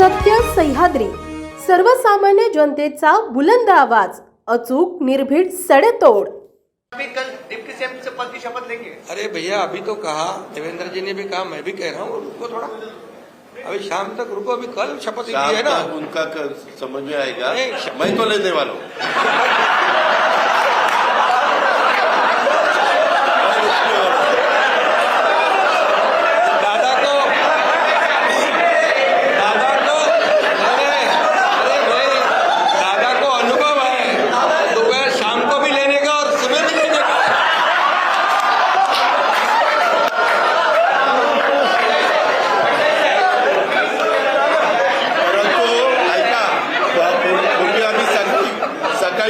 सत्य सह्याद्री. सर्वसामान्य जनतेचा बुलंद आवाज अचूक निर्भीड सडेतोड. अभी कल डिप्टी सीएम से पद की शपथ लेंगे। अरे भैया अभी तो कहा देवेंद्र जी ने भी कहा मैं भी कह रहा हूँ रुको थोड़ा। अभी शाम तक रुको अभी कल शपथ ली शाम है ना। तक उनका क- समझ में आएगा। नहीं, मैं तो लेने वाला हूँ और उसकी ओर- दादा को दादा को अरे अरे भाई दादा को अनुभव है दोपहर शाम को भी लेने का और सुबह भी लेने का परंतु ऐका पूर्वी पूर्वी आम्ही सकाळी सकाळी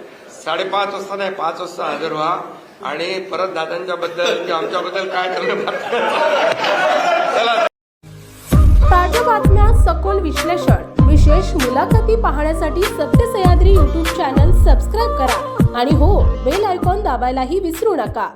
साडेपाच वाजता नाही पाच वाजता हजर व्हा. आणि परत दादांच्या बद्दल किंवा आमच्याबद्दल काय चला. ताज्या बातम्या सखोल विश्लेषण विशेष मुलाखती पाहण्यासाठी सत्य सह्याद्री युट्यूब चॅनल सबस्क्राईब करा. आणि हो बेल आयकॉन दाबायलाही विसरू नका.